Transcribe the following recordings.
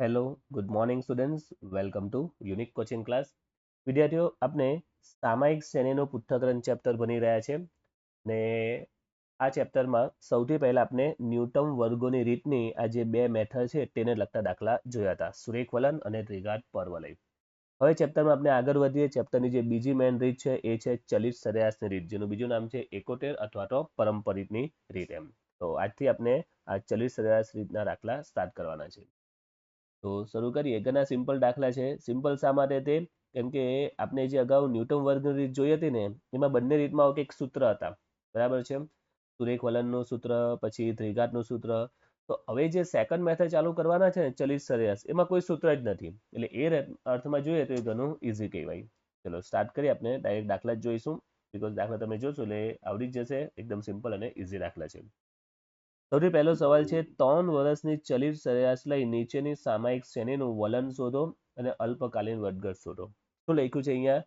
Hello good morning students welcome to unique coaching class વિદ્યાર્થીઓ આપણે સામાયિક શ્રેણીનો પૃથ્થકરણ ચેપ્ટર ભણી રહ્યા છે ને આ ચેપ્ટરમાં સૌથી પહેલાં આપણે ન્યૂટમ વર્ગોની રીતની આ જે બે મેથડ છે તેને લગતા દાખલા જોયા હતા. સુરેખ વલન અને દ્વિઘાત પરવલય. હવે ચેપ્ટરમાં આપણે આગળ વધીએ. ચેપ્ટરની જે બીજી મેન રીત છે એ છે ચલિત સરેરાશની રીત, જેનું બીજું નામ છે એકોતેર અથવા તો પરંપરિતની રીત એમ. તો આજથી આપણે આ ચલિત સરેરાશ રીતના દાખલા સ્ટાર્ટ કરવાના છે. તો શરૂ કરીએ. ઘણા સિમ્પલ દાખલા છે. સિમ્પલ શા માટે તે? કેમ કે આપણે જે અગાઉ ન્યૂટન વર્ગની રીત જોઈ હતી ને, એમાં બંને રીતમાં કંઈક સૂત્ર હતા. બરાબર છે? સુરેખ વલનનું સૂત્ર, પછી દ્વિઘાતનું સૂત્ર. તો હવે જે સેકન્ડ મેથડ ચાલુ કરવાના છે ને, ચલિત સરેરાશ, એમાં કોઈ સૂત્ર જ નથી. એટલે એ અર્થમાં જોઈએ તો એ ઘણું ઇઝી કહેવાય. ચલો સ્ટાર્ટ કરીએ આપણે. ડાયરેક્ટ દાખલા જ જોઈશું. બિકોઝ દાખલા તમે જોશો એટલે આવડી જ જશે. એકદમ સિમ્પલ અને ઇઝી દાખલા છે. સૌથી પહેલો સવાલ છે, ત્રણ વર્ષની ચલિત સરેરાશ લઈ નીચેની સામાયિક શ્રેણીનું વલણ શોધો અને અલ્પકાલીન વધઘટ શોધો. શું લખ્યું છે અહીંયા?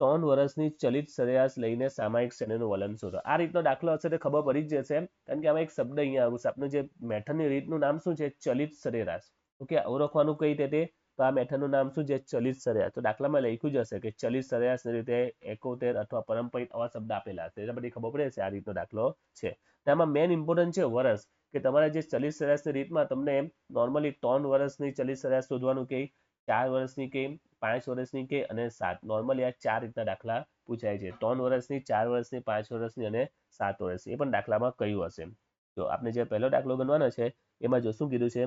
ત્રણ વર્ષની ચલિત સરેરાશ લઈને સામાયિક શ્રેણીનું વલણ શોધો. આ રીતનો દાખલો હશે તો ખબર પડી જ જશે, કારણ કે આમાં એક શબ્દ અહીંયા આવશે. છે આપણું જે મેથડની રીતનું નામ શું છે? ચલિત સરેરાશ. ઓકે ઓળખવાનું કઈ રીતે? તો આ મેથડનું નામ શું છે? ચલિત સરેરાશ તો દાખલામાં લખ્યું જ હશે કે ચલિત સરેરાશની રીતે એકોતેર અથવા પરંપરિત આવા શબ્દ આપેલા હશે એના બધી ખબર પડે છે આ રીતનો દાખલો છે. તેમાં મેન ઇમ્પોર્ટન્ટ છે વર્ષ કે તમારા જે ચલિત સરેરાશની રીતમાં તમને નોર્મલી ત્રણ વર્ષની ચલિત સરેરાશ શોધવાનું કે ચાર વર્ષની કે પાંચ વર્ષની કે અને સાત. નોર્મલી આ ચાર રીતના દાખલા પૂછાય છે. ત્રણ વર્ષની ચાર વર્ષની પાંચ વર્ષની અને સાત વર્ષની એ પણ દાખલામાં કયું હશે. તો આપણે જે પહેલો દાખલો ગણવાનો છે, એમાં જો શું કીધું છે?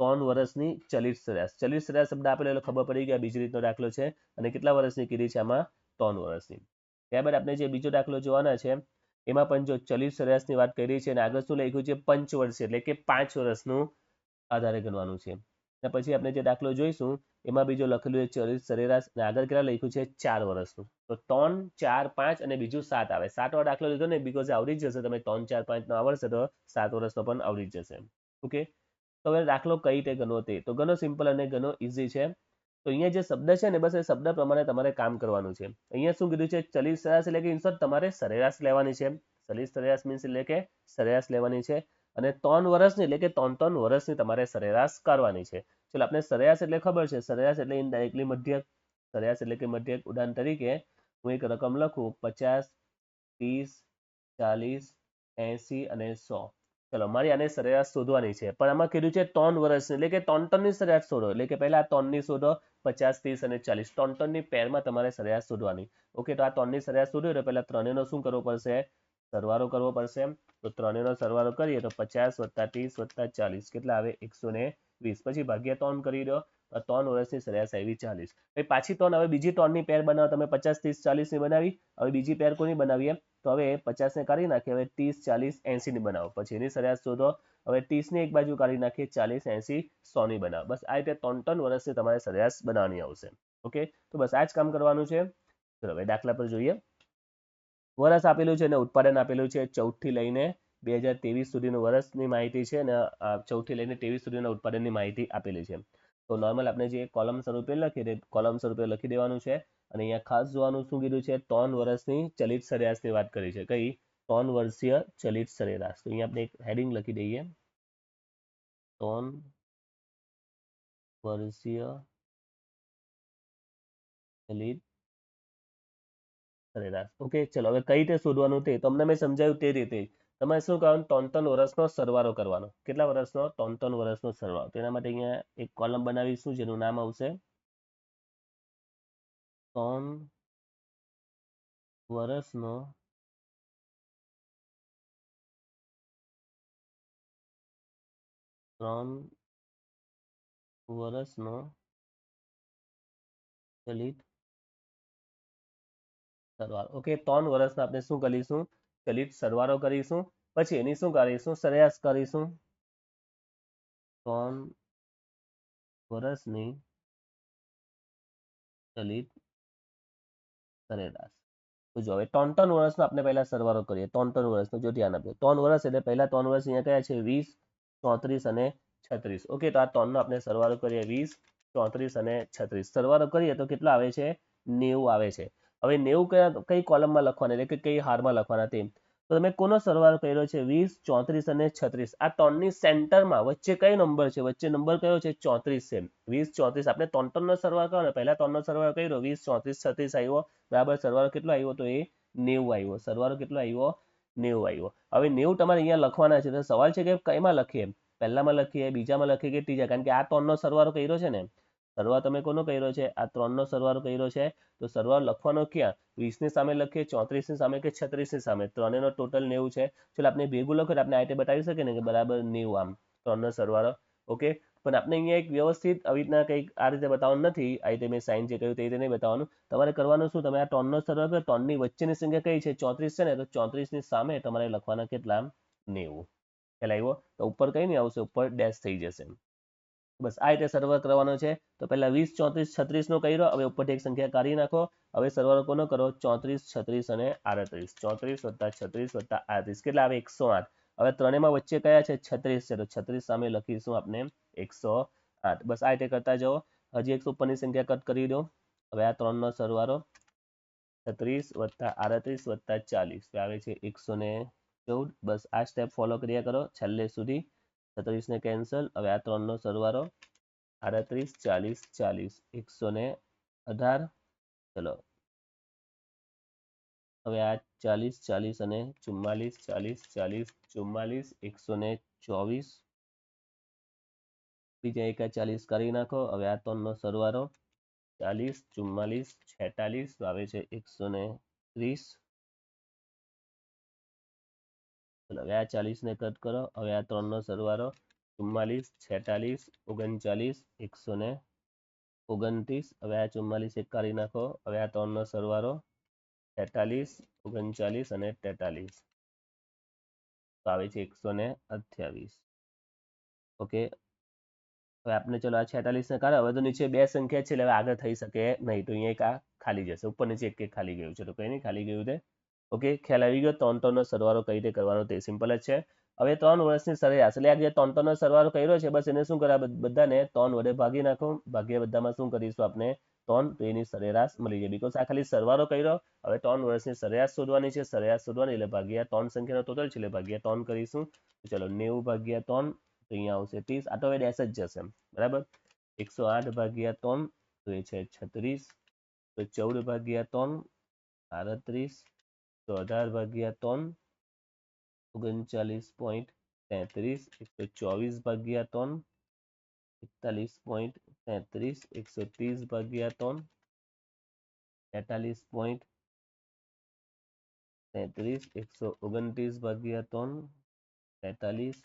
ત્રણ વર્ષની ચલિત સરેરાશ ચલિત સરેરાશ શબ્દ આપેલો એટલે ખબર પડી ગયા બીજી રીતનો દાખલો છે અને કેટલા વર્ષની કીધી છે આમાં? ત્રણ વર્ષની. ત્યારબાદ આપણે જે બીજો દાખલો જોવાના છે, એમાં પણ જો ચલિત સરેરાશની વાત કરી છે અને આગળ શું લખ્યું છે? પંચવર્ષીય એટલે કે પાંચ વર્ષનું આધારે ગણવાનું છે. અને પછી આપણે જે દાખલો જોઈશું, એમાં બીજો લખેલું છે ચલિત સરેરાશ અને આગળ કેટલા લખ્યું છે? ચાર વર્ષનું. તો ત્રણ, ચાર, પાંચ અને બીજું સાત આવે. સાત વાળો દાખલો લીધો ને બીકોઝ આવડી જ જશે. તમે ત્રણ, ચાર, પાંચ નો આવડશે તો સાત વર્ષનો પણ આવડી જ જશે. ઓકે? તો હવે દાખલો કઈ રીતે ગણવો તે? તો ઘણો સિમ્પલ અને ઘણો ઇઝી છે. તો અહીંયા જે શબ્દ છે ને, બસ એ શબ્દ પ્રમાણે તમારે કામ કરવાનું છે. અહીંયા શું કીધું છે? ચલિત સરેરાશ એટલે કે ઇન્સર્ટ તમારે સરેરાશ લેવાની છે. ચલિત સરેરાશ મીન્સ એટલે કે સરેરાશ લેવાની છે. અને ત્રણ વર્ષની એટલે કે ત્રણ ત્રણ વર્ષની તમારે સરેરાશ કરવાની છે. ચલો, આપણે સરેરાશ એટલે ખબર છે. સરેરાશ એટલે ઇનડાયરેક્ટલી મધ્યક. સરેરાશ એટલે કે મધ્યક. ઉદાહરણ તરીકે હું એક રકમ લખું પચાસ, ત્રીસ, ચાલીસ, એસી અને સો. ચલો, મારી આને સરેરાશ શોધવાની છે. પણ આમાં કીધું છે ત્રણ વર્ષની એટલે કે ત્રણ ત્રણની સરેરાશ શોધો. એટલે કે પહેલા ત્રણની શોધો, પચાસ, ત્રીસ અને ચાલીસ. ત્રણ ત્રણની પેરમાં તમારે સરેરાશ શોધવાની. ઓકે, તો આ ત્રણની સરેરાશ શોધો તો પહેલા ત્રણેયનો શું કરવો પડશે? સરવાળો કરવો પડશે. તો ત્રણેયનો સરવાળો કરીએ, તો પચાસ વત્તા ત્રીસ વત્તા ચાલીસ. કેટલા આવે? એકસો ને વીસ. પછી ભાગ્યા ત્રણ કરી દો ત્રણ વર્ષની સરેરાશ આવી ચાલીસ. પછી પાછી ત્રણ હવે બીજી ત્રણની પેર બનાવો. તમે પચાસ, ત્રીસ, ચાલીસની બનાવી, હવે બીજી પેર કોની બનાવીએ? તો હવે પચાસને કાઢી નાખીએ, હવે ત્રીસ, ચાલીસ એંસીની બનાવો. પછી એની સરેરાશ શોધો. હવે ત્રીસને એક બાજુ કાઢી નાખીએ, ચાલીસ, એંસી સોની બનાવો. બસ આ રીતે ત્રણ ત્રણ વર્ષની તમારે સરેરાશ બનાવવાની આવશે. ઓકે? તો બસ આ જ કામ કરવાનું છે. ચલો, હવે દાખલા પર જોઈએ. વર્ષ આપેલું છે અને ઉત્પાદન આપેલું છે ચૌદથી લઈને બે હજાર ત્રેવીસ સુધીનું વર્ષની માહિતી છે અને ચૌદથી લઈને ત્રેવીસ સુધીના ઉત્પાદનની માહિતી આપેલી છે. તો નોર્મલ આપણે જે કોલમ સ્વરૂપે લખીએ કોલમ સ્વરૂપે લખી દેવાનું છે. અને અહીંયા ખાસ જોવાનું શું કીધું છે, ત્રણ વર્ષની ચલિત સરેરાશની વાત કરી છે. કઈ? ત્રણ વર્ષીય ચલિત સરેરાશ. તો અહીંયા આપણે એક હેડિંગ લખી દઈએ. ત્રણ વર્ષીય ચલિત સરેરાશ. ઓકે ચલો, હવે કઈ રીતે શોધવાનું તે? તમને મેં સમજાવ્યું તે રીતે. તમારે શું કરવાનું? ત્રણ ત્રણ વર્ષનો સરવાળો કરવાનો. કેટલા વર્ષનો? ત્રણ ત્રણ વર્ષનો સરવાળો. તેના માટે અહીંયા એક કોલમ બનાવીશું, જેનું નામ આવશે ત્રણ વર્ષનો ત્રણ વર્ષનો ચલિત સરવાળો ઓકે ત્રણ વર્ષના આપણે શું કરીશું? ચલિત સરવાળો કરીશું, પછી એની શું કરીશું? સરેરાશ કરીશું. ત્રણ વર્ષની ચલિત સરેરાશ તો જો હવે ત્રણ ત્રણ વર્ષનો આપણે પહેલા સરવાળો કરીએ, ત્રણ ત્રણ વર્ષનો જો ધ્યાન આપીએ ત્રણ વર્ષ એટલે પહેલા ત્રણ વર્ષ અહીંયા કયા છે? વીસ, ચોત્રીસ અને છત્રીસ. ઓકે, તો આ ત્રણનો આપણે સરવાળો કરીએ, વીસ, ચોત્રીસ અને છત્રીસ. સરવાળો કરીએ તો કેટલા આવે છે? નેવું આવે છે. હવે નેવું કયા, કઈ કોલમમાં લખવાના? એટલે કે કઈ હારમાં લખવાના તે? તો તમે કોનો સરવાળો કર્યો છે? વીસ, ચોત્રીસ અને છત્રીસ. આ ત્રણની સેન્ટરમાં વચ્ચે કયો નંબર છે? વચ્ચે નંબર કયો છે? ચોત્રીસ છે. વીસ, ચોત્રીસ. આપણે ત્રણ ત્રણનો સરવાળો કર્યો ને, પહેલા ત્રણનો સરવાળો કર્યો. વીસ, ચોત્રીસ, છત્રીસ આવ્યો. બરાબર, સરવાળો કેટલો આવ્યો? તો એ નેવું આવ્યો. સરવાળો કેટલો આવ્યો? નેવું આવ્યો. હવે નેવું તમારે અહીંયા લખવાના છે. તો સવાલ છે કે કઈમાં લખીએ? પહેલામાં લખીએ, બીજામાં લખીએ કે ત્રીજા? કારણ કે આ ત્રણનો સરવાળો કર્યો છે ને. સરવાળો તમે કોનો કર્યો છે? આ ત્રણનો સરવાળો કર્યો છે. તો સરવાળો લખવાનો ક્યાં? વીસની સામે લખીએ, ચોત્રીસની સામે કે છત્રીસની સામે? ત્રણેયનો ટોટલ નેવું છે. ચલો આપણે ભેગું લખો આપણે આ રીતે બતાવી શકીએ ને કે બરાબર નેવું આમ. ત્રણનો સરવાળો ઓકે? પણ આપણે અહીંયા એક વ્યવસ્થિત આવી રીતના કંઈક આ રીતે બતાવવાનું નથી. આ રીતે મેં સાઇન જે કહ્યું તે રીતે નહીં બતાવવાનું. તમારે કરવાનું શું? તમે આ ત્રણનો સરવાળો કરો. ત્રણની વચ્ચેની સંખ્યા કઈ છે? ચોત્રીસ છે ને? તો ચોત્રીસની સામે તમારે લખવાના કેટલા? નેવું. ખ્યાલ આવ્યો? તો ઉપર કઈ નહીં આવશે. ઉપર ડેશ થઈ જશે. બસ આ રીતે સર્વર કરવાનો છે. તો પહેલા વીસ, ચોત્રીસ છત્રીસનો કર્યો. હવે ઉપરથી એક સંખ્યા કાઢી નાખો. હવે સર્વર કોનો કરો? ચોત્રીસ, છત્રીસ અને આડત્રીસ. ચોત્રીસ વત્તા છત્રીસ વત્તા આડત્રીસ. કેટલા આવે? એકસો આઠ. હવે ત્રણેયમાં વચ્ચે કયા છે? છત્રીસ. છે તો છત્રીસ સામે લખીશું આપણે એકસો બસ આ રીતે કરતા જાઓ. હજી એકસો ઉપરની સંખ્યા કટ કરી દો. હવે આ ત્રણનો સરવારો છત્રીસ વત્તા આડત્રીસ વત્તા ચાલીસ. આવે છે એકસો ને ચૌદ. બસ આ સ્ટેપ ફોલો કર્યા કરો. છેલ્લે સુધી છત્રીસ ને કેન્સલ હવે આ ત્રણનો સરવાળો આડત્રીસ, ચાલીસ ચાલીસ. એકસો ને અઢાર. ચલો. હવે આ ચાલીસ ચાલીસ અને ચુમ્માલીસ, ચાલીસ ચાલીસ, ચુમ્માલીસ, એકસો ને ચોવીસ. બીજા એકા ચાલીસ કરી નાખો. હવે આ ત્રણનો સરવાળો ચાલીસ, ચુમ્માલીસ, છેતાલીસ. આવે છે એકસો ને ત્રીસ. હવે આ ચાલીસને કટ કરો. હવે આ ત્રણનો સરવાળો ચુમ્માલીસ, છેતાલીસ, ઓગણચાલીસ, એકસો ને ઓગણત્રીસ. હવે આ ચુમ્માલીસ એક કાઢી નાખો. હવે આ ત્રણનો સરવાળો તેતાલીસ ઓગણચાલીસ અને તેતાલીસ. તો આવે છે એકસો ને અઠ્યાવીસ. ઓકે હવે આપણે ચલો આ છેતાલીસ ને કાઢો. હવે તો નીચે બે સંખ્યા છે એટલે હવે આગળ થઈ શકે નહીં. તો અહીંયા એક આ ખાલી જશે. ઉપર નીચે એક એક ખાલી ગયું છે. તો કઈ નહીં, ખાલી ગયું છે. ઓકે, ખ્યાલ આવી ગયો. ત્રણ ત્રણનો સરવાળો કઈ રીતે કરવાનો તે સિમ્પલ જ છે. હવે ત્રણ વર્ષની સરેરાશ એટલે આ જે ત્રણ ત્રણનો સરવાળો કર્યો છે, બસ એને શું કર્યા બધાને ત્રણ વડે ભાગી નાખો. ભાગ્ય બધામાં શું કરીશું આપણે? ત્રણ, તો એની સરેરાશ મળી જાય. બીકોઝ આ ખાલી સરવાળો કર્યો. હવે ત્રણ વર્ષની સરેરાશ શોધવાની છે. સરેરાશ શોધવાની એટલે ભાગ્યા ત્રણ સંખ્યાનો ટોટલ છે એટલે ભાગ્યા ત્રણ કરીશું. ચલો, નેવું ભાગ્યા ત્રણ, તો અહીંયા આવશે ત્રીસ. આ તો હવે ડેશ જ જશે. બરાબર? એકસો આઠ ભાગ્યા ત્રણ, તો એ છે છત્રીસ. તો ચૌદ ભાગ્યા ત્રણ આડત્રીસ તો અઢાર ભાગ્યા ત્રણ ઓગણચાલીસ પોઈન્ટ તેત્રીસ એકસો ચોવીસ ભાગ્યા ત્રણ એકતાલીસ પોઈન્ટ તેત્રીસ એકસો ત્રીસ ભાગ્યા ત્રણ તેતાલીસ પોઈન્ટ તેત્રીસ એકસો ઓગણત્રીસ ભાગ્યા ત્રણ તેતાલીસ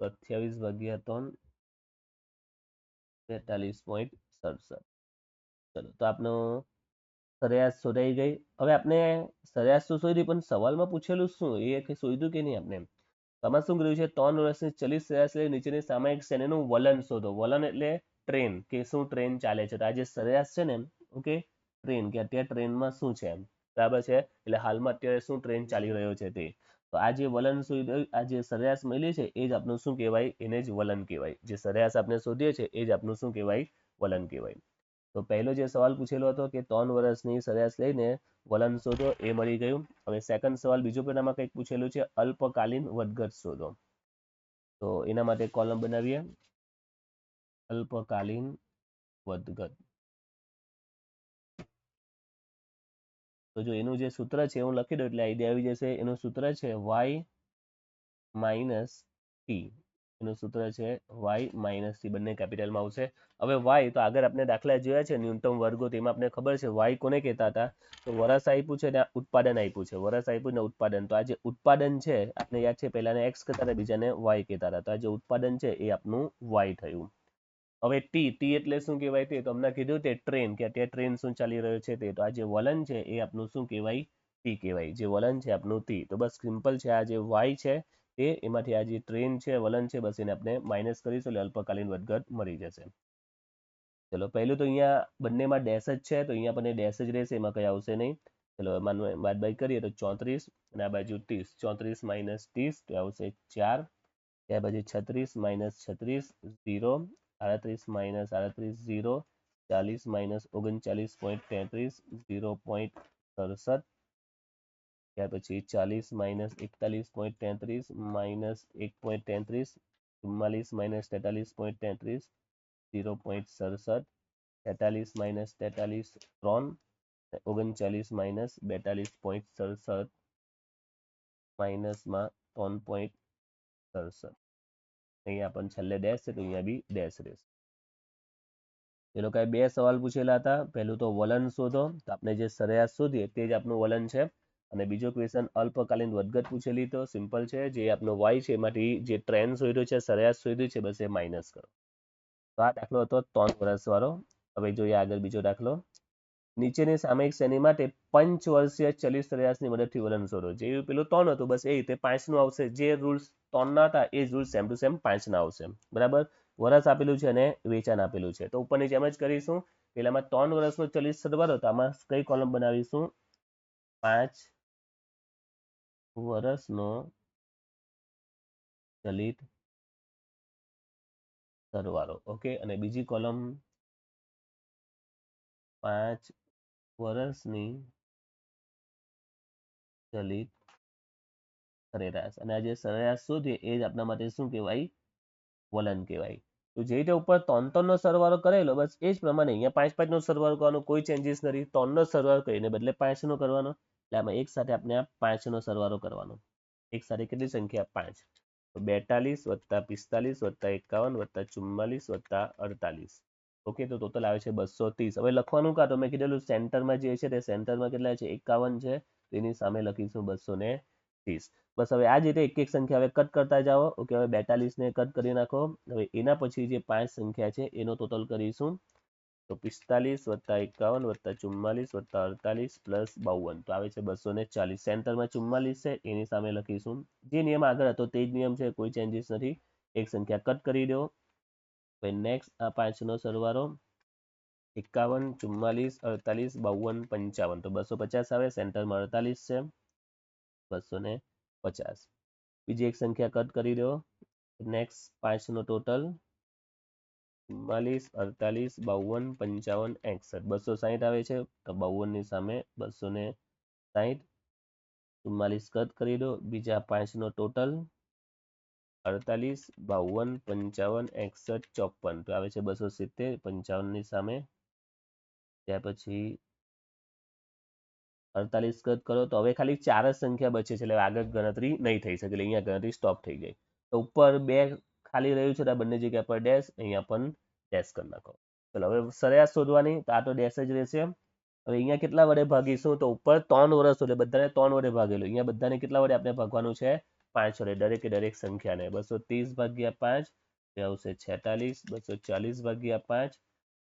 અઠ્યાવીસ ભાગ્યા ત્રણ તેતાલીસ પોઈન્ટ સડસઠ ચલો તો આપનો સરેરાશ શોધાઈ ગઈ. હવે આપણે સરેરાશ તો શોધી પણ સવાલમાં પૂછેલું શું? એ કે શોધ્યું કે નહીં આપણે તમારે શું કર્યું છે? ત્રણ વર્ષની ચલિત સરેરાશ નીચેની સામાયિક શ્રેણીનું વલણ શોધો. વલણ એટલે ટ્રેન, કે શું ટ્રેન ચાલે છે? તો આ જે સરેરાશ છે ને ઓકે? ટ્રેન, કે અત્યારે ટ્રેનમાં શું છે બરાબર છે? એટલે હાલમાં અત્યારે શું ટ્રેન ચાલી રહ્યો છે તે? તો આ જે વલણ આ જે સરેરાશ મળી છે, એ જ આપણું શું કહેવાય? એને જ વલણ કહેવાય. જે સરેરાશ આપણે શોધીએ છીએ એ જ આપણું શું કહેવાય? વલણ કહેવાય. તો પહેલો જે સવાલ પૂછેલો હતો કે ત્રણ વર્ષની સરેરાશ લઈને વલણ શોધો, એ મળી ગયું. હવે સેકન્ડ સવાલ બીજો પણ આમાં કંઈક પૂછેલું છે, અલ્પકાલીન વધઘટ શોધો. તો એના માટે કોલમ બનાવીએ. અલ્પકાલીન વધઘટ. તો જો એનું જે સૂત્ર છે, હું લખી દઉં એટલે આઈડિયા આવી જશે. એનું સૂત્ર છે વાય માઇનસ ટી એનું સૂત્ર છે વાય માઇનસ સી બંને કેપિટલમાં આવશે. હવે વાય તો આગળ આપણે દાખલા જોયા છે ન્યૂનતમ વર્ગો, તેમાં આપણે ખબર છે વાય કોને કહેતા હતા? તો વરસ આપ્યું છે ને ઉત્પાદન આપ્યું છે. વરસ આપ્યું ને ઉત્પાદન. તો આ જે ઉત્પાદન છે આપણે યાદ છે પહેલાને એક્સ કહેતા હતા, બીજાને વાય કહેતા હતા. તો આ જે ઉત્પાદન છે એ આપણું વાય થયું. હવે ટી ટી એટલે શું કહેવાય તે? તો અમને કીધું તે ટ્રેન કે અત્યારે ટ્રેન શું ચાલી રહ્યો છે તે. તો આ જે વલણ છે એ આપણું શું કહેવાય? ટી કહેવાય. જે વલણ છે આપણું ટી તો બસ સિમ્પલ છે, આ જે વાય છે તે એમાંથી આ જે ટ્રેન છે, વલણ છે, બસ એને આપણે માઇનસ કરીશું એટલે અલ્પકાલીન વધઘટ મળી જશે. ચલો, પહેલું તો અહીંયા બંનેમાં ડેશ જ છે, તો અહીંયા આપણને ડેશ જ રહેશે, એમાં કંઈ આવશે નહીં. ચલો એમાં બાદબાઈ કરીએ તો ચોત્રીસ અને આ બાજુ ત્રીસ. ચોત્રીસ માઇનસ ત્રીસ, તો આવશે ચાર. ત્યાર પછી છત્રીસ માઇનસ છત્રીસ ઝીરો આડત્રીસ માઇનસ આડત્રીસ ઝીરો ચાલીસ માઇનસ ઓગણચાલીસ પોઈન્ટ તેત્રીસ ઝીરો પોઈન્ટ સડસઠ. ત્યાર પછી ચાલીસ માઇનસ એકતાલીસ પોઈન્ટ તેત્રીસ માઇનસ એક પોઈન્ટ તેત્રીસ ચુમ્માલીસ માઇનસ તેતાલીસ પોઈન્ટ તેત્રીસ ઝીરો પોઈન્ટ સડસઠ તેતાલીસ માઇનસ તેતાલીસ ત્રણ ઓગણચાલીસ માઇનસ બેતાલીસ પોઈન્ટ સડસઠ માઇનસમાં ત્રણ પોઈન્ટ સડસઠ અહીંયા પણ છેલ્લે ડેશ છે તો અહીંયા બી ડેશ રહેશે એ લોકોએ બે સવાલ પૂછેલા હતા પહેલું તો વલણ શોધો તો આપણે જે સરેરાશ શોધીએ તે જ આપણું વલણ છે અને બીજો ક્વેશ્ચન અલ્પકાલીન વધઘટ પૂછેલી તો સિમ્પલ છે, જે આપનો વાય છે એમાંથી જે ટ્રેન્ડ શોધ્યો છે, સરેરાશ શોધ્યું છે, બસ એ માઇનસ કરો. તો આ દાખલો હતો ત્રણ વર્ષવાળો. હવે જોઈએ આગળ બીજો દાખલો. નીચેની સામયિક શ્રેણી માટે પંચ ચલિત સરેરાશની મદદથી વલણ શોધો. જે પેલું ત્રણ હતું, બસ એ રીતે પાંચનું આવશે. જે રૂલ્સ ત્રણના હતા, એ જ સેમ ટુ સેમ પાંચના આવશે બરાબર? વર્ષ આપેલું છે અને વેચાણ આપેલું છે. તો ઉપરની જેમ જ કરીશું. પેલામાં ત્રણ વર્ષનો ચલિત સરવાળો હતો. આમાં કઈ કોલમ બનાવીશું? પાંચ વર્ષનો ચલિત સરવાળો. ઓકે અને બીજી કોલમ પાંચ વર્ષની ચલિત સરેરાશ. અને આ જે સરેરાશ શોધીએ એ જ આપણા માટે શું કહેવાય? વલણ કહેવાય. તો જે રીતે ઉપર ત્રણ ત્રણનો સરવાળો કરેલો, બસ એ જ પ્રમાણે અહીંયા પાંચ પાંચ નો સરવાળો કરવાનો, કોઈ ચેન્જીસ નથી. ત્રણનો સરવાળો કરીને બદલે પાંચ નો કરવાનો. એટલે આમાં એક સાથે આપણે પાંચનો સરવાળો કરવાનો. એક સાથે કેટલી સંખ્યા? પાંચ. તો બેતાલીસ વત્તા પિસ્તાલીસ વત્તા એકાવન વત્તા ચુમ્માલીસ વત્તા અડતાલીસ. ઓકે, તો ટોટલ આવે છે બસો ત્રીસ. હવે લખવાનું કાં તો? મેં કીધેલું સેન્ટરમાં જે છે તે સેન્ટરમાં કેટલા છે? એકાવન છે. તેની સામે લખીશું બસો ને ત્રીસ. બસ હવે આ જ રીતે એક એક સંખ્યા હવે કટ કરતા જાઓ. ઓકે, હવે બેતાલીસ ને કટ કરી નાખો. હવે એના પછી જે પાંચ સંખ્યા છે, એનો ટોટલ કરીશું. તો પિસ્તાલીસ વત્તા એકાવન વત્તા ચુમ્માલીસ વત્તા અડતાલીસ પ્લસ બાવન. તો આવે છે બસો ને ચાલીસ. સેન્ટરમાં ચુમ્માલીસ છે, એની સામે લખીશું. જે નિયમ આગળ હતો તે જ નિયમ છે, કોઈ ચેન્જીસ નથી. એક સંખ્યા કટ કરી દો. નેક્સ્ટ આ પાંચનો સરવારો એકાવન, ચુમ્માલીસ, અડતાલીસ, બાવન, પંચાવન. તો બસો પચાસ આવે, સેન્ટરમાં અડતાલીસ છે. બસો ને પચાસ. બીજી એક સંખ્યા કટ કરી દો. નેક્સ્ટ પાંચનો ટોટલ ચુમ્માલીસ, અડતાલીસ, બાવન, પંચાવન, એકસઠ. બસો સાહીઠ આવે છે, તો બાવનની સામે બસો ને સાહીઠ. ચુમ્માલીસ કદ કરી દો, બીજા પાંચનો ટોટલ અડતાલીસ, બાવન, પંચાવન, એકસઠ, ચોપન. તો આવે છે બસો સિત્તેર, પંચાવનની સામે. ત્યાર પછી અડતાલીસ કદ કરો, તો હવે ખાલી ચાર જ સંખ્યા બચે છે, એટલે આગળ ગણતરી નહીં થઈ શકે, એટલે અહીંયા ગણતરી સ્ટોપ થઈ ગઈ. તો ઉપર બે ખાલી રહ્યું છે તો બંને જગ્યા પર ડેશ અહીંયા પણ ડેશ કરી નાખો. ચલો, હવે સરેરાશ શોધવાની, તો આ તો ડેશ જ રહેશે હવે અહીંયા કેટલા વડે ભાગીશું? તો ઉપર ત્રણ વર્ષ એટલે બધાને ત્રણ વડે ભાગેલું. અહીંયા બધાને કેટલા વડે આપણે ભાગવાનું છે? પાંચ વડે, દરેકે દરેક સંખ્યાને. બસો ત્રીસ ભાગ્યા પાંચ તે આવશે છેતાલીસ. બસો ચાલીસ ભાગ્યા પાંચ,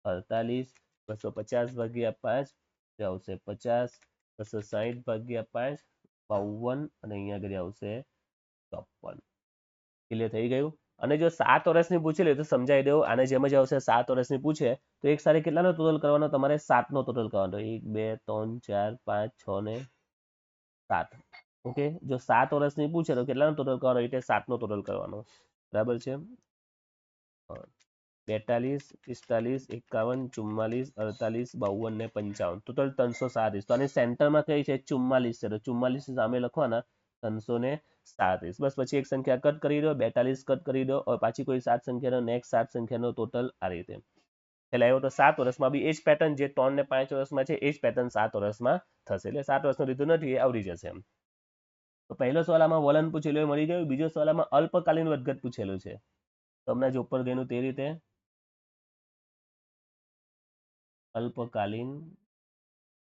અડતાલીસ. બસો પચાસ ભાગ્યા પાંચ તે આવશે પચાસ. બસો સાહીઠ ભાગ્યા પાંચ, બાવન, અને અહીંયા આગળ આવશે ચોપન. ક્લિયર થઈ ગયું? અને જો સાત વર્ષની પૂછી લે તો સમજાવી દઉં આને જેમ જ આવશે સાત વર્ષની પૂછે, તો એક સાથે કેટલાનો ટોટલ કરવાનો? તમારે સાતનો ટોટલ કરવાનો. એક, બે, ત્રણ, ચાર, પાંચ, છ ને સાત. ઓકે જો સાત વર્ષની પૂછે તો કેટલાનો ટોટલ કરવાનો? એટલે સાતનો ટોટલ કરવાનો. બરાબર છે? બેતાલીસ, પિસ્તાલીસ, એકાવન, ચુમ્માલીસ, અડતાલીસ, બાવન ને પંચાવન. ટોટલ ત્રણસો સાત તો આની સેન્ટરમાં કઈ છે? ચુમ્માલીસ છે. તો ચુમ્માલીસ સામે લખવાના. ત્રણસો ને સાતીસ બસ પછી એક સંખ્યા કટ કરી દો, બેતાલીસ કટ કરી દો પાછી કોઈ સાત સંખ્યાનો નેક્સ્ટ સાત સંખ્યાનો ટોટલ આ રીતે. એટલે આવ્યો તો સાત વર્ષમાં બી એ જ પેટર્ન જે ત્રણ ને પાંચ વર્ષમાં છે એ જ પેટર્ન સાત વર્ષમાં થશે. એટલે સાત વર્ષનું લીધું નથી આવડી જશે એમ. તો પહેલો સવાલ આમાં વલણ પૂછેલું મળી ગયું. બીજો સવાલ આમાં અલ્પકાલીન વધઘટ પૂછેલું છે. તો હમણાં જે ઉપર ગયેલું તે રીતે. અલ્પકાલીન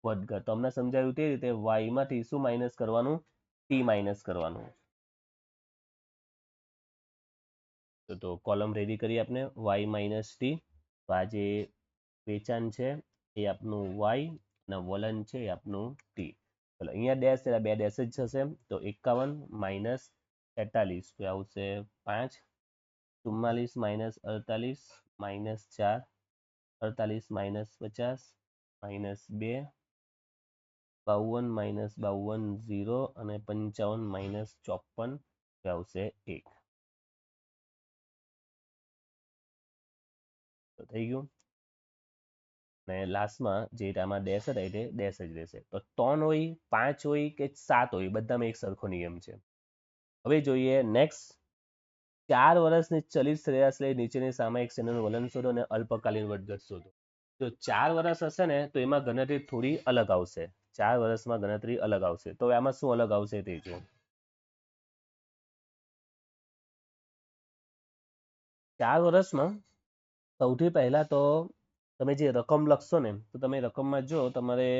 વધઘટ તમને સમજાયું તે રીતે વાયમાંથી શું માઇનસ કરવાનું? ટી માઇનસ કરવાનું. તો કોલમ રેડી કરી આપણે વાય માઇનસ ટી તો આ જે વેચાણ છે, એ આપનું વાય અને વલણ છે, એ આપનું ટી ચલો, અહીંયા ડેશ એટલે બે ડેશ જ થશે. તો એકાવન માઇનસ તેતાલીસ. તો આવશે પાંચ. ચુમ્માલીસ માઇનસ અડતાલીસ માઇનસ ચાર. અડતાલીસ માઇનસ પચાસ માઇનસ બે. બાવન માઇનસ બાવન ઝીરો અને પંચાવન માઇનસ ચોપન. આવશે એક. તો થઈ ગયું. અને લાસ્ટમાં જે આમાં ડેશ હતા એટલે ડેશ જ રહેશે. તો ત્રણ હોય, પાંચ હોય કે સાત હોય બધામાં એક સરખો નિયમ છે. હવે જોઈએ નેક્સ્ટ ચાર વર્ષની ચલિત શ્રેયાસ લઈ નીચેની સામાયિક શ્રેણીનું વલણ શોધો અને અલ્પકાલીન વધઘટ શોધો. જો ચાર વર્ષ હશે ને, તો એમાં ગણતરી થોડી અલગ આવશે. ચાર વર્ષમાં ગણતરી અલગ આવશે. તો આમાં શું અલગ આવશે તે જો ચાર વર્ષમાં સૌથી પહેલા તો તમે જે રકમ લખશો ને, તો તમે રકમમાં જો તમારે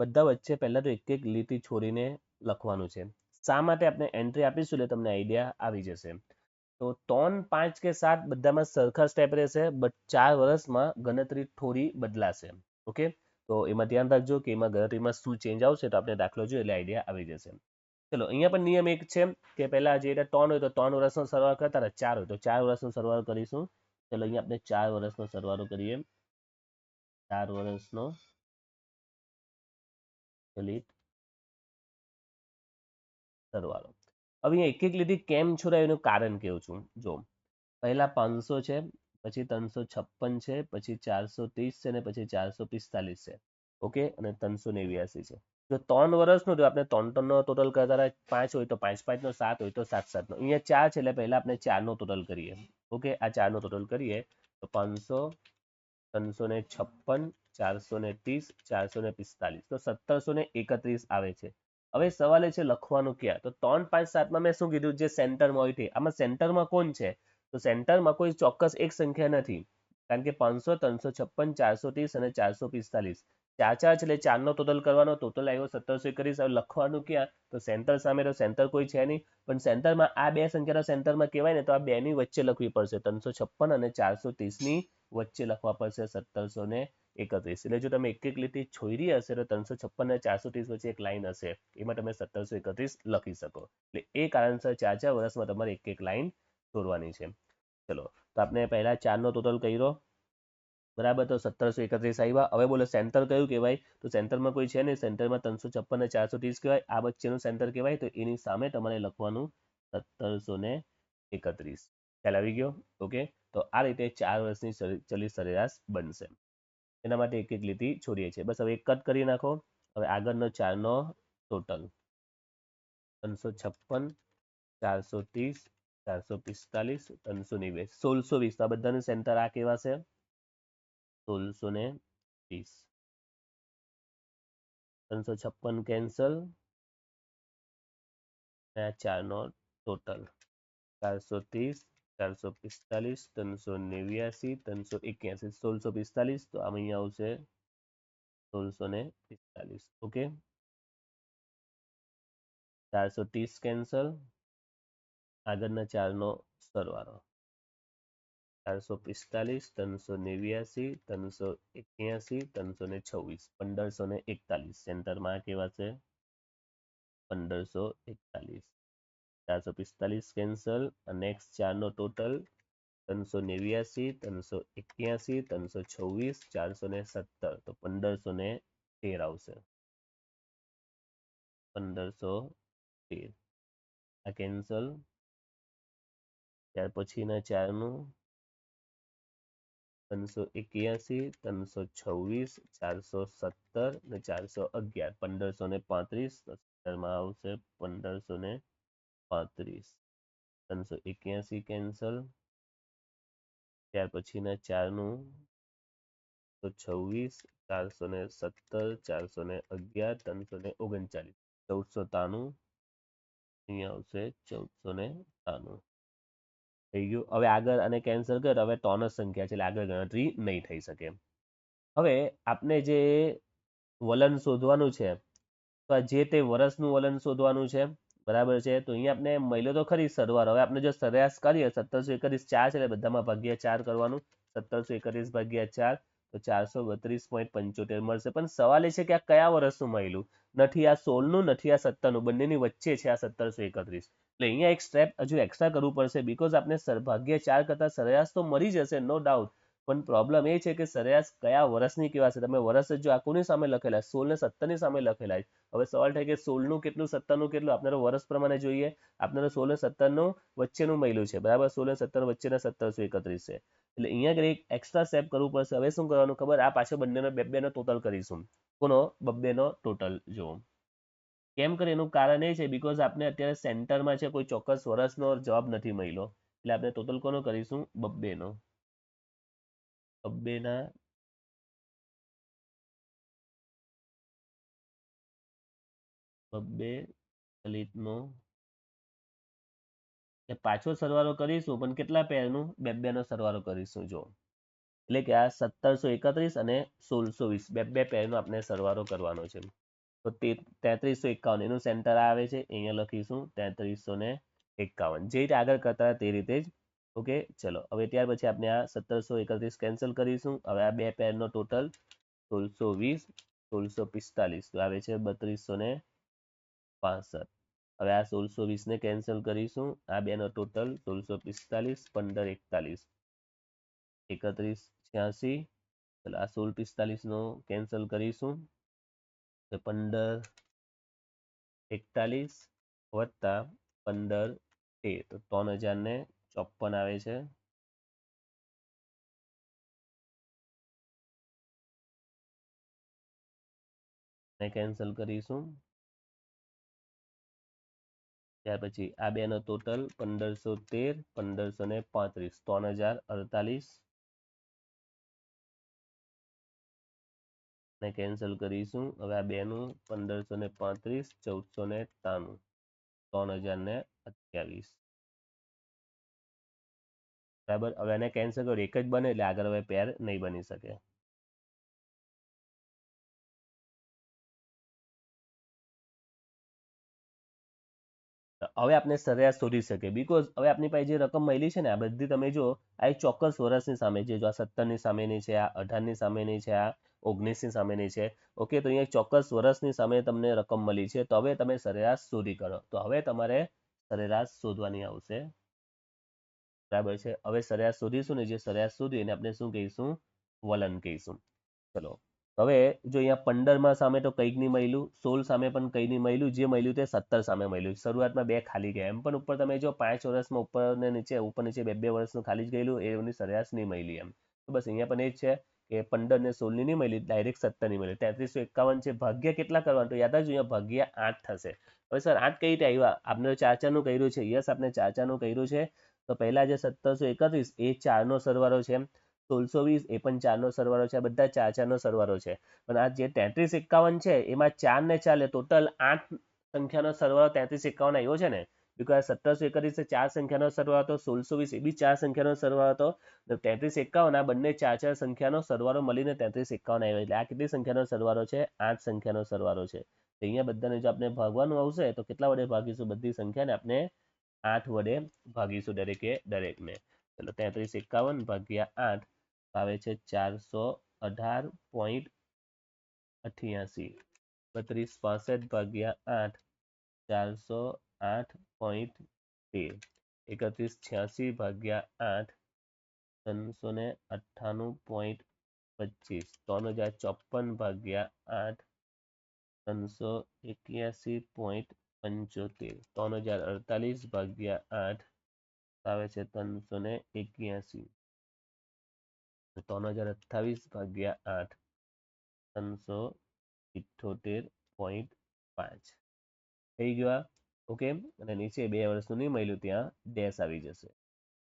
બધા વચ્ચે પહેલા તો એક એક લીટી છોડીને લખવાનું છે. શા માટે આપણે એન્ટ્રી આપીશું એટલે તમને આઈડિયા આવી જશે. તો ત્રણ, પાંચ કે સાત બધામાં સરખા સ્ટેપ રહેશે બટ ચાર વર્ષમાં ગણતરી થોડી બદલાશે. ઓકે તો એમાં ધ્યાન રાખજો કે એમાં ગણતરીમાં શું ચેન્જ આવશે તો આપણે દાખલો જોઈએ એટલે આઈડિયા આવી જશે. ચલો, અહીંયા પણ નિયમ એક છે કે પહેલા જે ત્રણ હોય તો ત્રણ વર્ષનો સરવાળો કરતા ચાર હોય તો ચાર વર્ષનો સરવાળો કરીશું. ચલો અહીંયા આપણે ચાર વર્ષનો સરવાળો કરીએ. ચાર વર્ષનો સરવાળો. હવે અહીંયા એક એક લીધી કેમ છોડાય એનું કારણ કેવું છું? જો, પહેલા પાંચસો છે, પછી ત્રણસો છપ્પન છે, પછી ચારસો ત્રીસ છે ને પછી ચારસો પિસ્તાલીસ છે. ઓકે? અને ત્રણસો નેવ્યાસી છે. જો ત્રણ વર્ષનું તો આપણે ત્રણ ત્રણનો ટોટલ કરતા પાંચ હોય તો પાંચ, પાંચનો સાત હોય તો સાત, સાતનો. અહીંયા ચાર છે એટલે પહેલા આપણે ચારનો ટોટલ કરીએ. ઓકે, આ ચારનો ટોટલ કરીએ. તો પાંચસો ત્રણસો ને છપ્પન ચારસો ને ત્રીસ ચારસો ને પિસ્તાલીસ. તો સત્તરસો ને એકત્રીસ આવે છે. હવે સવાલ એ છે લખવાનું ક્યાં? તો ત્રણ, પાંચ, સાતમાં મેં શું કીધું? જે સેન્ટરમાં હોય તે. આમાં સેન્ટરમાં કોણ છે? તો સેન્ટરમાં કોઈ ચોક્કસ એક સંખ્યા નથી. કારણ કે પાંચસો, ત્રણસો છપ્પન, ચારસો ત્રીસ અને ચારસો પિસ્તાલીસ. ચાર ચાર છે, એટલે ચારનો ટોટલ કરવાનો ટોટલ આવ્યો સત્તરસો એકત્રીસ હવે લખવાનું ક્યાં? તો સેન્ટર સામે તો સેન્ટર કોઈ છે નહીં. પણ સેન્ટરમાં આ બે સંખ્યાના સેન્ટરમાં કહેવાય ને, તો આ બેની વચ્ચે લખવી પડશે. ત્રણસો છપ્પન અને ચારસો ત્રીસની વચ્ચે લખવા પડશે સત્તરસો ને એકત્રીસ. એટલે જો તમે એક એક લીટી છોયરી હશે, તો ત્રણસો છપ્પન અને ચારસો ત્રીસ વચ્ચે એક લાઇન હશે. એમાં તમે સત્તરસો એકત્રીસ લખી શકો. એટલે એ કારણસર ચાર ચાર વર્ષમાં તમારે એક એક લાઇન દોરવાની છે. ચલો, તો આપણે પહેલા ચારનો ટોટલ કર્યો. બરાબર, તો સત્તરસો એકત્રીસ આવ્યા હવે બોલો સેન્ટર કયું કહેવાય? તો સેન્ટરમાં કોઈ છે ને સેન્ટરમાં ત્રણસો છપ્પન ને ચારસો ત્રીસ કહેવાય. આ વચ્ચેનું સેન્ટર કહેવાય તો એની સામે તમારે લખવાનું સત્તરસો ને એકત્રીસ. ખ્યાલ આવી ગયો? ઓકે. તો આ રીતે ચાર વર્ષની ચલિત સરેરાશ બનશે. એના માટે એક એક લીટી છોડીએ છીએ. બસ હવે એક કટ કરી નાખો. હવે આગળનો ચારનો ટોટલ ત્રણસો છપ્પન, ચારસો ત્રીસ, ચારસો પિસ્તાલીસ, ત્રણસો નેવ્યાસી. સોળસો વીસ. આ બધાનું સેન્ટર આ કેવા છે સોળસો ને વીસ ત્રણસો છપ્પન કેન્સલ ચારનો ટોટલ ચારસો ત્રીસ ચારસો પિસ્તાલીસ ત્રણસો નેવ્યાસી ત્રણસો એક્યાસી સોળસો પિસ્તાલીસ તો આમ અહીંયા આવશે સોળસો ને પિસ્તાલીસ ઓકે ચારસો ત્રીસ કેન્સલ આગળના ચારનો સરવાળો ચારસો પિસ્તાલીસ, ત્રણસો નેવ્યાસી, ત્રણસો એક્યાસી, ત્રણસો ને છવ્વીસ, પંદરસો ને એકતાલીસ. સેન્ટરમાં કેવા છે? પંદરસો એકતાલીસ. ચારસો પિસ્તાલીસ કેન્સલ. નેક્સ્ટ ચારનો ટોટલ ત્રણસો નેવ્યાસી, ત્રણસો એક્યાસી, ત્રણસો છવ્વીસ, ચારસો ને સત્તર. તો પંદરસો ને તેર આવશે. પંદરસો તેર. આ કેન્સલ. ત્યાર પછીના ચારનું. ત્રણસો એક્યાસી, ત્રણસો છવ્વીસ, ચારસો સત્તર ને ચારસો અગિયાર. પંદરસો ને પાંત્રીસમાં આવશે પંદરસો ને પાંત્રીસ. ત્રણસો એક્યાસી કેન્સલ ત્યાર પછીના ચારનું. તો છવ્વીસ, ચારસો ને સત્તર, ચારસો ને અગિયાર, ત્રણસો ને ઓગણચાલીસ. ચૌદસો તાણું. અહીંયા આવશે ચૌદસો ને તાણું. થઈ ગયું. હવે આગળ અને કેન્સલ કર, હવે જ સંખ્યા છે, એટલે આગળ ગણતરી નહીં થઈ શકે. હવે આપણે જે વલણ શોધવાનું છે, તો જે તે વર્ષનું વલણ શોધવાનું છે, બરાબર છે? તો અહીંયા આપણે મહિલો તો ખરી સરવાળો. હવે આપણે જો સરેરાશ કરીએ સત્તરસો એકત્રીસ ચાર છે, એટલે બધામાં ભાગ્યા ચાર કરવાનું. સત્તરસો એકત્રીસ ભાગ્યા ચાર, તો ચારસો બત્રીસ પોઈન્ટ પંચોતેર મળશે. પણ સવાલ એ છે કે આ કયા વર્ષનું મળ્યું? નથી આ સોળનું, નથી આ સત્તરનું. બંનેની વચ્ચે છે આ સત્તરસો એકત્રીસ. એટલે અહીંયા એક સ્ટેપ હજુ એક્સ્ટ્રા કરવું પડશે બીકોઝ આપણે ભાગ્ય ચાર કરતા સરેરાશ તો મળી જશે નો ડાઉટ પણ પ્રોબ્લેમ એ છે કે સરેરાશ કયા વર્ષની કેવા છે? તમે વર્ષ જ આ કોની સામે લખેલા સોળ ને સત્તરની સામે લખેલા હવે સવાલ થાય કે સોળનું કેટલું, સત્તરનું કેટલું? આપણે વર્ષ પ્રમાણે જોઈએ. આપણે સોળ ને સત્તરનું વચ્ચેનું મહિલું છે. બરાબર? સોળ ને સત્તર વચ્ચેના સત્તરસો એકત્રીસ છે. એટલે અહીંયા આગળ એક એક્સ્ટ્રા સ્ટેપ કરવું પડશે. હવે શું કરવાનું ખબર? આ પાછળ બંનેનો બે બેનો ટોટલ કરીશું. કોનો? બબ્બેનો ટોટલ જુઓ. કેમ કરે એનું કારણ એ છે બીકોઝ આપણે અત્યારે સેન્ટરમાં છે, કોઈ ચોક્કસ વર્ષનો જવાબ નથી મળ્યો. એટલે આપણે ટોટલ કોનો કરીશું? બબ્બેનો. બબ્બેના બબ્બે દલિતનો પાછો સરવાળો કરીશું, પણ કેટલા પેરનું? બે બેનો સરવાળો કરીશું, જો. એટલે કે આ સત્તરસો એકત્રીસ અને સોળસો વીસ બે બે પેરનો આપણે સરવાળો કરવાનો છે. તો તે તેત્રીસો એકાવન, એનું સેન્ટર આવે છે, અહીંયા લખીશું તેત્રીસો ને એકાવન. જે રીતે આગળ કરતા તે રીતે જ, ઓકે, ચલો, હવે ત્યાર પછી આપણે આ સત્તરસો એકત્રીસ કેન્સલ કરીશું. હવે આ બે પેરનો ટોટલ સોળસો વીસ, સોળસો પિસ્તાલીસ આવે છે બત્રીસો ને પાસઠ. હવે આ સોળસો વીસને કેન્સલ કરીશું. આ બેનો ટોટલ સોળસો પિસ્તાલીસ, પંદર એકતાલીસ. એકત્રીસ છ્યાસી, ચલો, આ સોળ પિસ્તાલીસનો કેન્સલ કરીશું. તો પંદર, એકતાલીસ વત્તા પંદર તેર તો ત્રણ હજાર ને ચોપન આવે છે. કેન્સલ કરીશું. ત્યાર પછી આ બેનો ટોટલ પંદરસો તેર, પંદરસો ને પાંત્રીસ, ત્રણ હજાર અડતાલીસ. ને કેન્સલ કરીશું. હવે આ બેનું પંદરસો ને પાંત્રીસ, ચૌદસો ને ત્રાણું ત્રણ હજાર ને અઠ્યાવીસ. બરાબર? હવે એને કેન્સલ કરો એક જ બને એટલે આગળ હવે પેર નહીં બની શકે. હવે આપણે સરેરાશ શોધી શકીએ બીકોઝ હવે આપની પાસે જે રકમ મળી છે ને, આ બધી તમે જો આ એક ચોક્કસ વર્ષની સામે છે. જો આ સત્તરની સામેની છે, આ અઢારની સામેની છે, આ ઓગણીસની સામેની છે. ઓકે તો અહીંયા ચોક્કસ વર્ષની સામે તમને રકમ મળી છે. તો હવે તમે સરેરાશ શોધી કરો તો હવે તમારે સરેરાશ શોધવાની આવશે. બરાબર છે? હવે સરેરાશ શોધીશું ને જે સરેરાશ શોધી એને આપણે શું કહીશું? વલણ કહીશું. ચલો. હવે જો અહીંયા પંદરમાં સામે તો કંઈક નહીં મળ્યું. સોળ સામે પણ કંઈ નહીં મળ્યું. જે મળ્યું તે સત્તર સામે મળ્યું. શરૂઆતમાં બે ખાલી ગયા. એમ પણ ઉપર તમે જો પાંચ વર્ષમાં ઉપર ને નીચે, ઉપર નીચે બે બે વર્ષનું ખાલી જ ગયેલું. એની સરેરાશ નહીં મળી એમ. તો બસ અહીંયા પણ એ જ છે. કે પંદર ને સોળની નહીં મળી ડાયરેક્ટ સત્તરની મળી. તેત્રીસો એકાવન છે, ભાગ્ય કેટલા કરવાનું? તો યાદ જ અહીંયા ભાગ્ય આઠ થશે. હવે સર, આઠ કઈ રીતે આવ્યા? આપણે ચાર ચારનું કર્યું છે. યસ આપણે ચાર ચારનું કર્યું છે. તો પહેલા જે સત્તરસો એકત્રીસ, એ ચારનો સરવાળો છે સોળસો વીસ, એ પણ ચારનો સરવાળો છે. આ બધા ચાર ચારનો સરવાળો છે. પણ આ જે તેત્રીસ એકાવન છે, એમાં ચાર ને ચાલે. ટોટલ આઠ સંખ્યાનો સરવાળો તેત્રીસ એકાવન આવ્યો છે ને બિકોઝ સત્તરસો એકત્રીસ ચાર સંખ્યાનો સરવાળો હતો સોળસો વીસ એ બી ચાર સંખ્યાનો સરવાળો હતો તેત્રીસ એકાવન આ બંને ચાર ચાર સંખ્યાનો સરવાળો મળીને તેત્રીસ એકાવન આવ્યો એટલે આ કેટલી સંખ્યાનો સરવાળો છે આઠ સંખ્યાનો સરવાળો છે અહીંયા બધાને જો આપણે ભાગવાનું આવશે, તો કેટલા વડે ભાગીશું? બધી સંખ્યાને આપણે આઠ વડે ભાગીશું દરેકે દરેકને. ચલો, તેત્રીસ એકાવન ભાગ્યા આઠ આવે છે ચારસો અઢાર પોઈન્ટ અઠ્યાસી. બત્રીસ પાસઠ ભાગ્યા આઠ ચારસો આઠ પોઈન્ટ તેર એકત્રીસ છ્યાસી ભાગ્યા આઠ ત્રણસો ને અઠ્ઠાણું point પચીસ, ત્રણ હજાર ચોપન ભાગ્યા આઠ, ત્રણસો એક્યાસી point પંચોતેર, ત્રણ હજાર અડતાલીસ ભાગ્યા આઠ, આવે છે ત્રણસો ને એક્યાસી ત્રણ હજાર અઠ્ઠાવીસ ભાગ્યા આઠ, ત્રણસો ઇઠ્ઠોતેર point પાંચ. થઈ ગયો ઓકે? અને નીચે બે વર્ષનું નહીં મળ્યું ત્યાં ડેશ આવી જશે.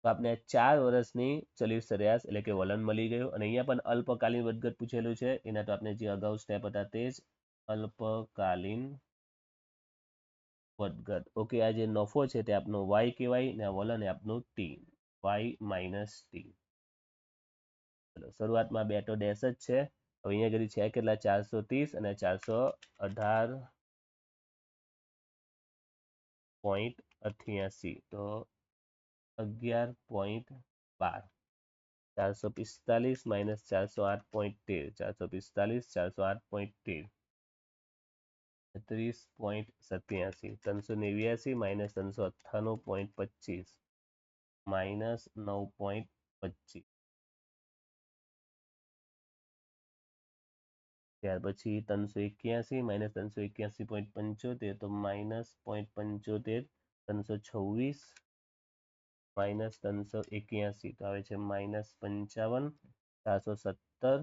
તો આપને ચાર વર્ષની ચલિત સરેરાશ એટલે કે વલણ મળી ગયું. અને અહીંયા પણ અલ્પકાલીન વધઘટ પૂછેલું છે. એના તો આપણે જે અગાઉ સ્ટેપ હતા તે જ અલ્પકાલીન વધઘટ ઓકે, આ જે નફો છે તે આપનો વાય કહેવાય ને આ વલણ એ આપનું ટી વાય માઇનસ ટી ચલો, શરૂઆતમાં બે તો ડેશ જ છે. હવે અહીંયા ઘડી છે કેટલા? ચારસો ત્રીસ અને ચારસો અઢાર. પોઈન્ટ અઠ્યાસી, તો અગિયાર પોઈન્ટ બાર. ચારસો પિસ્તાલીસ માઇનસ ચારસો આઠ પોઈન્ટ તેર, ચારસો પિસ્તાલીસ, ચારસો આઠ પોઈન્ટ તેર. ત્રીસ પોઈન્ટ સત્યાસી, ત્રણસો નેવ્યાસી માઇનસ ત્રણસો અઠ્ઠાણું પોઈન્ટ પચીસ માઇનસ નવ પોઈન્ટ પચીસ. ત્યાર પછી ત્રણસો એક્યાસી માઇનસ ત્રણસો એક્યાસી પોઈન્ટ પંચોતેર, તો માઇનસ પોઈન્ટ પંચોતેર, ત્રણસો છવ્વીસ માઇનસ ત્રણસો એક્યાસી, તો આવે છે માઇનસ પંચાવન, ચારસો સત્તર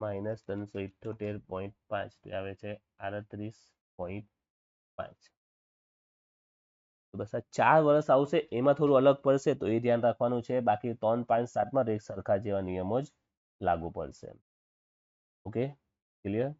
માઇનસ ત્રણસો ઇઠ્ઠોતેર પોઈન્ટ પાંચ, તો આવે છે આડત્રીસ પોઈન્ટ પાંચ. બસ આ ચાર વર્ષ આવશે, એમાં થોડું અલગ પડશે, તો એ ધ્યાન રાખવાનું છે. બાકી ત્રણ પાંચ સાતમાં એક સરખા જેવા નિયમો જ લાગુ પડશે. Okay clear